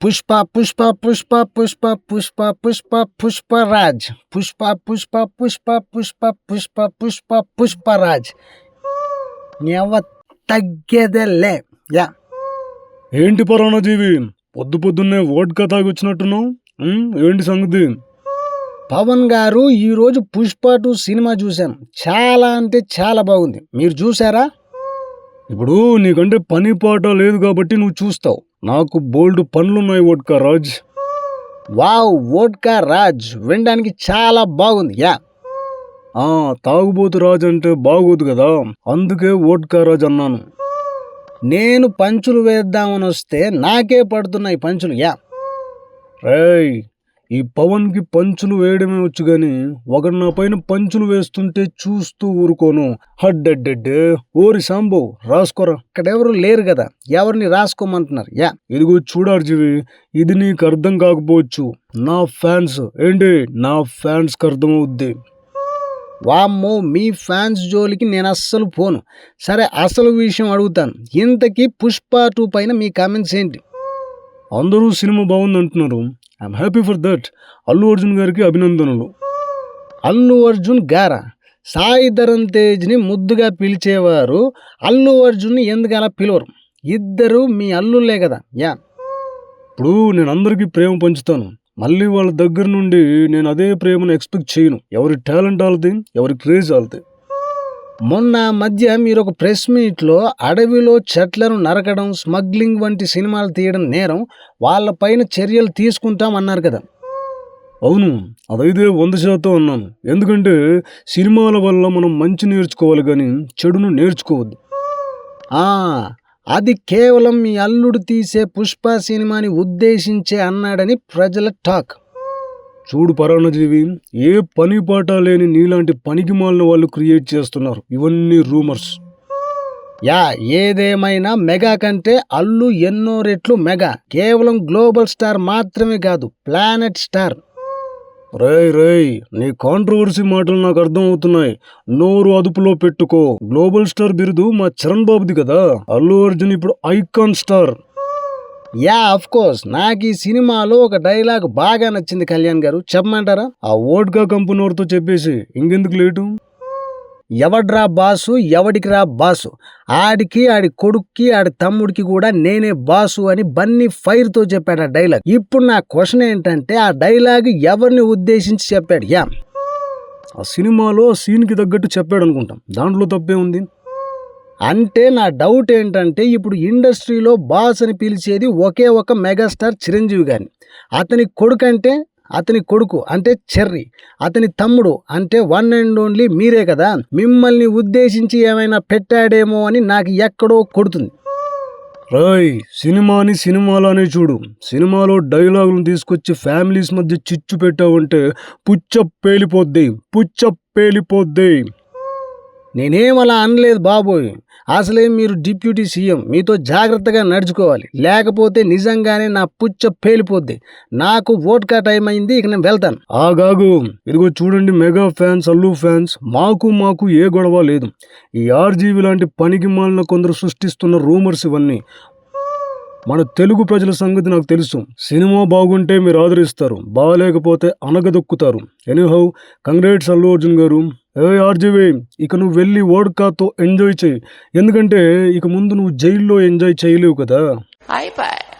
పుష్ప పుష్ప పుష్ప పుష్ప పుష్ప పుష్ప పుష్పరాజ్ పుష్ప పుష్ప పుష్ప పుష్ప పుష్ప పుష్ప పుష్పరాజ్ ఎవ తగ్గేదేలే యా ఏంటి పరాణజీవి పొద్దు పొద్దున్నే ఓడ్కా తాగొచ్చినట్టున్నావు ఏంటి సంగతి పవన్ గారు ఈరోజు పుష్ప టూ సినిమా చూశాను చాలా అంటే చాలా బాగుంది మీరు చూసారా ఇప్పుడు నీకంటే పని పాట లేదు కాబట్టి నువ్వు చూస్తావు. నాకు బోల్డ్ పనులున్నాయి vodka Raj. Wow vodka Raj. వినడానికి చాలా బాగుంది యా. ఆ తాగుబోతు రాజ్ అంటే బాగోదు కదా. అందుకే ఓడ్కా రాజ్ అన్నాను. నేను పంచులు వేద్దామని వస్తే నాకే పడుతున్నాయి పంచులు యా. రేయ్ ఈ పవన్కి పంచులు వేయడమే వచ్చు గాని ఒకడు నా పైన పంచులు వేస్తుంటే చూస్తూ ఊరుకోను. హడ్డడ్డడ్డే ఓరి సాంబో రాసుకోరా. ఇక్కడ ఎవరు లేరు కదా. ఎవరిని రాసుకోమంటున్నారు? యా. ఇదిగో చూడార్జీవి ఇది నీకు అర్థం కాకపోవచ్చు. నా ఫ్యాన్స్ ఏంటి? నా ఫ్యాన్స్కి అర్థమవుద్ది. వామ్మో మీ ఫ్యాన్స్ జోలికి నేను అస్సలు పోను. సరే అసలు విషయం అడుగుతాను. ఇంతకీ పుష్ప టూ పైన మీ కామెంట్స్ ఏంటి? అందరూ సినిమా బాగుంది అంటున్నారు I'm happy for that Allu Arjun గారికి అభినందనలు. అల్లు అర్జున్ గారా? సాయి ధరమ్ తేజ్ని ముద్దుగా పిలిచేవారు అల్లు అర్జున్ని ఎందుకు అలా పిలవరు? ఇద్దరు మీ అల్లులే కదా యా. ఇప్పుడు నేను అందరికీ ప్రేమ పంచుతాను. మళ్ళీ వాళ్ళ దగ్గర నుండి నేను అదే ప్రేమను ఎక్స్పెక్ట్ చేయను. ఎవరి టాలెంట్ వాళ్ళది ఎవరి క్రేజ్ వాళ్ళది. మొన్న మధ్య మీరు ఒక ప్రెస్ మీట్లో అడవిలో చెట్లను నరకడం స్మగ్లింగ్ వంటి సినిమాలు తీయడం నేరం వాళ్ళపైన చర్యలు తీసుకుంటాం అన్నారు కదా. అవును అదైతే వంద శాతం అన్నాను. ఎందుకంటే సినిమాల వల్ల మనం మంచి నేర్చుకోవాలి కానీ చెడును నేర్చుకోవద్దు. అది కేవలం మీ అల్లుడు తీసే పుష్ప సినిమాని ఉద్దేశించే అన్నాడని ప్రజల టాక్. చూడు పరాణజీవి ఏ పని పాట లేని నీలాంటి పనికి మాలిన వాళ్ళు క్రియేట్ చేస్తున్నారు. ఇవన్నీ రూమర్స్. యా ఏదేమైనా మెగా కంటే అల్లు ఎన్నో రెట్లు మెగా. కేవలం గ్లోబల్ స్టార్ మాత్రమే కాదు ప్లానెట్ స్టార్. రేయ్ రేయ్ నీ కాంట్రవర్సీ మాటలు నాకు అర్థం అవుతున్నాయి నోరు అదుపులో పెట్టుకో. గ్లోబల్ స్టార్ బిరుదు మా చరణ్ బాబుది కదా. అల్లు అర్జున్ ఇప్పుడు icon star. Yeah of course నాకు ఈ సినిమాలో ఒక డైలాగ్ బాగా నచ్చింది కళ్యాణ్ గారు. చెప్పమంటారా? ఆ ఓడ్కా కంపెనీ వారితో చెప్పేసి ఇంకెందుకు లేటు? ఎవడ్రా బాసు? ఎవడికి రా బాసు? ఆడికి ఆడి కొడుక్కి ఆడి తమ్ముడికి కూడా నేనే బాసు అని బన్నీ ఫైర్తో చెప్పాడు ఆ డైలాగ్. ఇప్పుడు నా క్వశ్చన్ ఏంటంటే ఆ డైలాగ్ ఎవరిని ఉద్దేశించి చెప్పాడు? యా. ఆ సినిమాలో సీన్కి తగ్గట్టు చెప్పాడు అనుకుంటాం. దాంట్లో తప్పే ఉంది. అంటే నా డౌట్ ఏంటంటే ఇప్పుడు ఇండస్ట్రీలో బాస్ అని పిలిచేది ఒకే ఒక మెగాస్టార్ చిరంజీవి గారిని. అతని కొడుకు అంటే అతని కొడుకు అంటే చెర్రి అతని తమ్ముడు అంటే వన్ అండ్ ఓన్లీ మీరే కదా? మిమ్మల్ని ఉద్దేశించి ఏమైనా పెట్టాడేమో అని నాకు ఎక్కడో కొడుతుంది. రాయ్ సినిమాని సినిమాలోనే చూడు. సినిమాలో డైలాగులు తీసుకొచ్చి ఫ్యామిలీస్ మధ్య చిచ్చు పెట్టావంటే పుచ్చ పేలిపోద్ది పుచ్చ పేలిపోద్ది నేనేం అలా అనలేదు బాబోయ్ అసలే మీరు డిప్యూటీ సీఎం మీతో జాగ్రత్తగా నడుచుకోవాలి. లేకపోతే నిజంగానే నా పుచ్చ పేలిపోద్ది. నాకు ఓట్కా టైం అయింది ఇక నేను వెళ్తాను. ఆగాగు. ఇదిగో చూడండి మెగా ఫ్యాన్స్ అల్లు ఫ్యాన్స్. మాకు మాకు ఏ గొడవ లేదు. ఈ ఆర్జీవి లాంటి పనికి మాలిన కొందరు సృష్టిస్తున్న రూమర్స్ ఇవన్నీ. మన తెలుగు ప్రజల సంగతి నాకు తెలుసు. సినిమా బాగుంటే మీరు ఆదరిస్తారు. బాగాలేకపోతే అనగదొక్కుతారు. Anyhow congrats Allu Arjun garu. ఏ ఆర్జీవి ఇక నువ్వు వెళ్ళి ఓడ్కాతో ఎంజాయ్ చేయి. ఎందుకంటే ఇక ముందు నువ్వు జైల్లో ఎంజాయ్ చేయలేవు కదా. అయిపోయి.